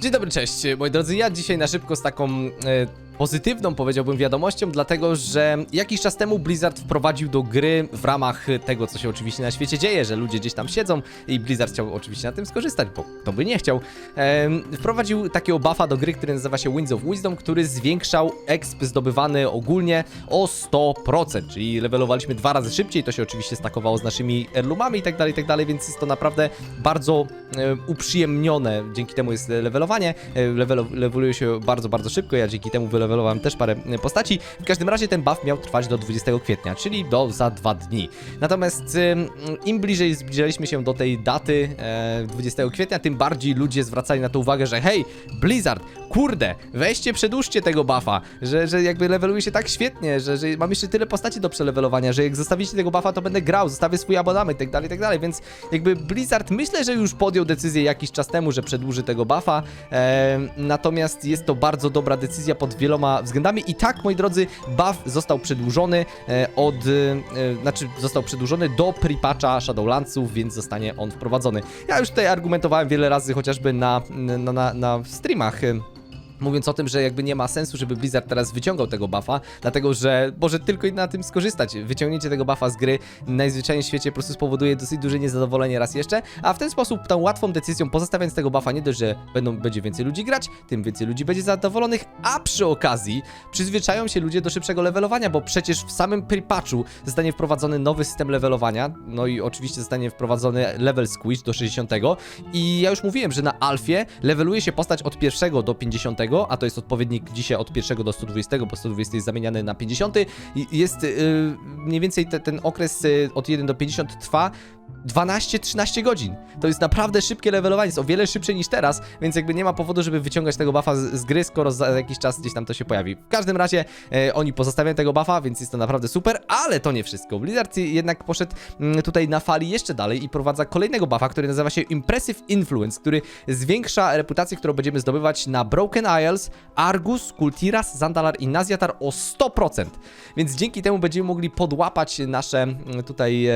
Dzień dobry, cześć, moi drodzy. Ja dzisiaj na szybko z taką e, pozytywną, powiedziałbym, wiadomością, dlatego że jakiś czas temu Blizzard wprowadził do gry w ramach tego, co się oczywiście na świecie dzieje, że ludzie gdzieś tam siedzą i Blizzard chciał oczywiście na tym skorzystać, bo kto by nie chciał. wprowadził takiego buffa do gry, który nazywa się Winds of Wisdom, który zwiększał exp zdobywany ogólnie o 100%, czyli levelowaliśmy dwa razy szybciej, to się oczywiście stakowało z naszymi heirloomami i tak dalej, i tak dalej, więc jest to naprawdę bardzo uprzyjemnione, dzięki temu jest levelowanie, level, leveluje się bardzo, bardzo szybko, ja dzięki temu wylewelowałem też parę e, postaci. W każdym razie ten buff miał trwać do 20 kwietnia, czyli do za dwa dni. Natomiast em, im bliżej zbliżaliśmy się do tej daty e, 20 kwietnia, tym bardziej ludzie zwracali na to uwagę, że hej, Blizzard, kurde, weźcie, przedłużcie tego buffa, że, że jakby leveluje się tak świetnie, że, że mam jeszcze tyle postaci do przelevelowania, że jak zostawicie tego buffa, to będę grał, zostawię swój abonament tak dalej, tak dalej, więc jakby Blizzard myślę, że już podjął decyzję jakiś czas temu, że przedłuży tego buffa, e, natomiast jest to bardzo dobra decyzja pod wieloma względami i tak, moi drodzy, buff został przedłużony e, od, e, znaczy został przedłużony do pripatcha Shadowlandsów, więc zostanie on wprowadzony. Ja już tutaj argumentowałem wiele razy, chociażby na, na, na, na streamach, e, Mówiąc o tym, że jakby nie ma sensu, żeby Blizzard teraz wyciągał tego buffa, dlatego że może tylko na tym skorzystać. Wyciągnięcie tego buffa z gry najzwyczajniej w świecie po prostu spowoduje dosyć duże niezadowolenie raz jeszcze, a w ten sposób tą łatwą decyzją pozostawiając tego buffa nie dość, że będą, będzie więcej ludzi grać, tym więcej ludzi będzie zadowolonych, a przy okazji przyzwyczają się ludzie do szybszego levelowania, bo przecież w samym pre-patchu zostanie wprowadzony nowy system levelowania, no i oczywiście zostanie wprowadzony level squish do 60 i ja już mówiłem, że na alfie leveluje się postać od pierwszego do 50, a to jest odpowiednik dzisiaj od pierwszego do 120, bo 120 jest zamieniany na 50 i jest yy, mniej więcej te, ten okres yy, od 1 do 50 trwa 12-13 godzin. To jest naprawdę szybkie levelowanie, jest o wiele szybsze niż teraz, więc jakby nie ma powodu, żeby wyciągać tego buffa z, z gry, skoro za jakiś czas gdzieś tam to się pojawi. W każdym razie e, oni pozostawiają tego buffa, więc jest to naprawdę super, ale to nie wszystko. Blizzard jednak poszedł mm, tutaj na fali jeszcze dalej i prowadza kolejnego buffa, który nazywa się Impressive Influence, który zwiększa reputację, którą będziemy zdobywać na Broken Isles, Argus, Kultiras, Zandalar i Nazjatar o 100%. Więc dzięki temu będziemy mogli podłapać nasze mm, tutaj...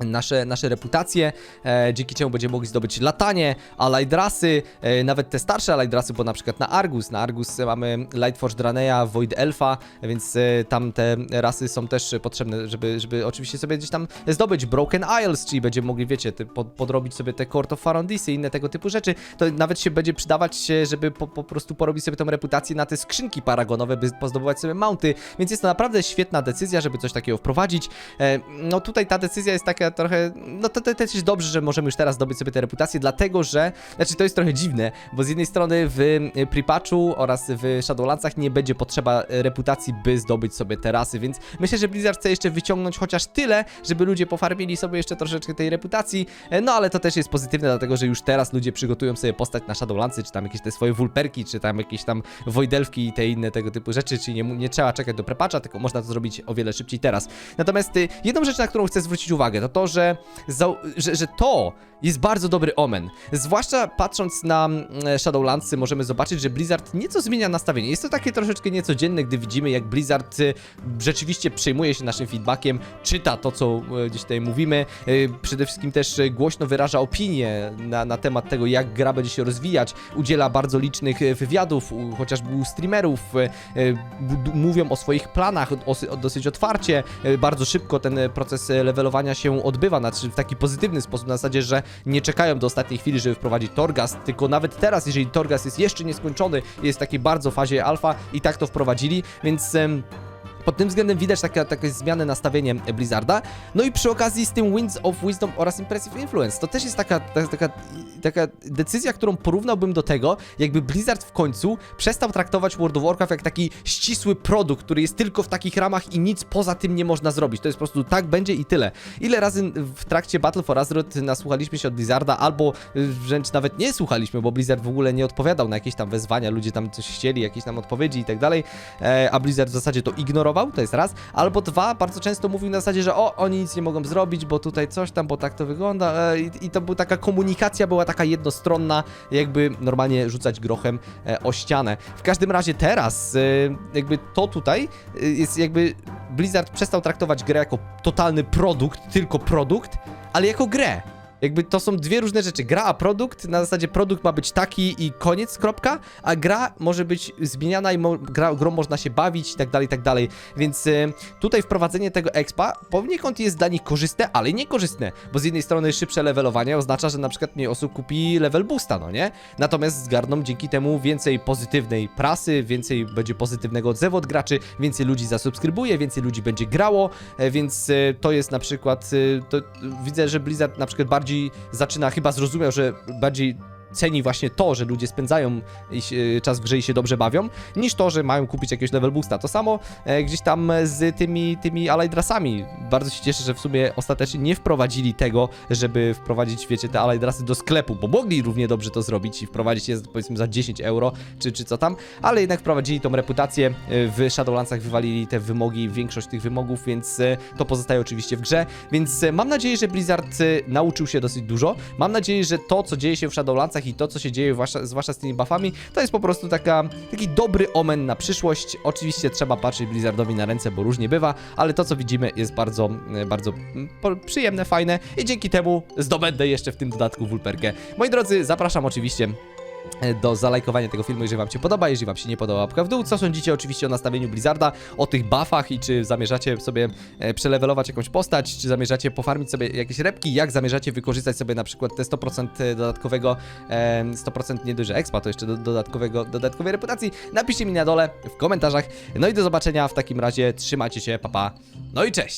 Nasze, nasze reputacje, e, dzięki czemu będziemy mogli zdobyć latanie, allied rasy, e, nawet te starsze allied rasy, bo na przykład na Argus, na Argus mamy Lightforge Draneya, Void Elfa, więc e, tam te rasy są też potrzebne, żeby, żeby oczywiście sobie gdzieś tam zdobyć. Broken Isles, czyli będziemy mogli, wiecie, pod, podrobić sobie te Court of Farondisy i inne tego typu rzeczy, to nawet się będzie przydawać, e, żeby po, po prostu porobić sobie tą reputację na te skrzynki paragonowe, by pozdobywać sobie mounty, więc jest to naprawdę świetna decyzja, żeby coś takiego wprowadzić. E, no tutaj ta decyzja jest taka trochę, no to, to też jest dobrze, że możemy już teraz zdobyć sobie tę reputację, dlatego że, znaczy to jest trochę dziwne, bo z jednej strony w e, Pripatchu oraz w Shadowlandsach nie będzie potrzeba e, reputacji, by zdobyć sobie te rasy, więc myślę, że Blizzard chce jeszcze wyciągnąć chociaż tyle, żeby ludzie pofarmili sobie jeszcze troszeczkę tej reputacji, e, no ale to też jest pozytywne, dlatego że już teraz ludzie przygotują sobie postać na Shadowlandsy, czy tam jakieś te swoje wulperki, czy tam jakieś tam wojdelki i te inne tego typu rzeczy, czyli nie, nie trzeba czekać do prepatcha, tylko można to zrobić o wiele szybciej teraz. Natomiast y, jedną rzecz, na którą chcę zwrócić uwagę, to to, że, zau- że, że to jest bardzo dobry omen. Zwłaszcza patrząc na mm, Shadowlandsy możemy zobaczyć, że Blizzard nieco zmienia nastawienie. Jest to takie troszeczkę niecodzienne, gdy widzimy jak Blizzard y, rzeczywiście przejmuje się naszym feedbackiem, czyta to, co y, gdzieś tutaj mówimy. Y, Przede wszystkim też głośno wyraża opinie na, na temat tego, jak gra będzie się rozwijać. Udziela bardzo licznych wywiadów, chociażby u streamerów. Mówią o swoich planach dosyć otwarcie. Bardzo szybko ten proces levelowania się odbywa, znaczy w taki pozytywny sposób, na zasadzie, że nie czekają do ostatniej chwili, żeby wprowadzić Torghast, tylko nawet teraz, jeżeli Torghast jest jeszcze nieskończony, jest w takiej bardzo fazie alfa i tak to wprowadzili, więc... em, pod tym względem widać taka, takie zmiany nastawienie Blizzarda. No i przy okazji z tym Winds of Wisdom oraz Impressive Influence. To też jest taka, taka, taka, decyzja, którą porównałbym do tego, jakby Blizzard w końcu przestał traktować World of Warcraft jak taki ścisły produkt, który jest tylko w takich ramach i nic poza tym nie można zrobić. To jest po prostu tak będzie i tyle. Ile razy w trakcie Battle for Azeroth nasłuchaliśmy się od Blizzarda, albo wręcz nawet nie słuchaliśmy, bo Blizzard w ogóle nie odpowiadał na jakieś tam wezwania, ludzie tam coś chcieli, jakieś tam odpowiedzi i tak dalej, e, a Blizzard w zasadzie to ignorował, to jest raz, albo dwa, bardzo często mówił na zasadzie, że o, oni nic nie mogą zrobić, bo tutaj coś tam, bo tak to wygląda e, i, i to była taka komunikacja, była taka jednostronna, jakby normalnie rzucać grochem e, o ścianę. W każdym razie teraz, e, jakby to tutaj e, jest jakby Blizzard przestał traktować grę jako totalny produkt, tylko produkt, ale jako grę. Jakby to są dwie różne rzeczy. Gra a produkt, na zasadzie produkt ma być taki i koniec, kropka, a gra może być zmieniana i mo gra, grą można się bawić i tak dalej, i tak dalej. Więc y, tutaj wprowadzenie tego expa poniekąd jest dla nich korzystne, ale niekorzystne, bo z jednej strony szybsze levelowanie oznacza, że na przykład mniej osób kupi level boosta, no nie? Natomiast zgarną dzięki temu więcej pozytywnej prasy, więcej będzie pozytywnego odzewu od graczy, więcej ludzi zasubskrybuje, więcej ludzi będzie grało, e, więc e, to jest na przykład, e, to, widzę, że Blizzard na przykład bardziej zaczyna, chyba zrozumiał, że bardziej ceni właśnie to, że ludzie spędzają się- czas w grze i się dobrze bawią, niż to, że mają kupić jakiegoś level boosta. To samo e, gdzieś tam z tymi, tymi allied. Bardzo się cieszę, że w sumie ostatecznie nie wprowadzili tego, żeby wprowadzić, wiecie, te allied do sklepu, bo mogli równie dobrze to zrobić i wprowadzić je powiedzmy za 10 euro, czy, czy co tam, ale jednak wprowadzili tą reputację. e, W Shadowlandsach wywalili te wymogi, większość tych wymogów, więc e, to pozostaje oczywiście w grze. Więc mam nadzieję, że Blizzard nauczył się dosyć dużo. Mam nadzieję, że to, co dzieje się w Shadowlandsach i to, co się dzieje zwłaszcza, zwłaszcza z tymi buffami, to jest po prostu taka, taki dobry omen na przyszłość. Oczywiście trzeba patrzeć Blizzardowi na ręce, bo różnie bywa, ale to, co widzimy, jest bardzo, e, bardzo mm, przyjemne, fajne i dzięki temu zdobędę jeszcze w tym dodatku wulperkę. Moi drodzy, zapraszam oczywiście do zalajkowania tego filmu, jeżeli wam się podoba, jeżeli wam się nie podoba, łapka w dół. Co sądzicie oczywiście o nastawieniu Blizzarda, o tych buffach i czy zamierzacie sobie e, przelewelować jakąś postać, czy zamierzacie pofarmić sobie jakieś repki, jak zamierzacie wykorzystać sobie na przykład te 100% dodatkowego, e, 100% nie dość, expa, to jeszcze do, dodatkowego, dodatkowej reputacji. Napiszcie mi na dole w komentarzach. No i do zobaczenia w takim razie, trzymajcie się, papa, no i cześć!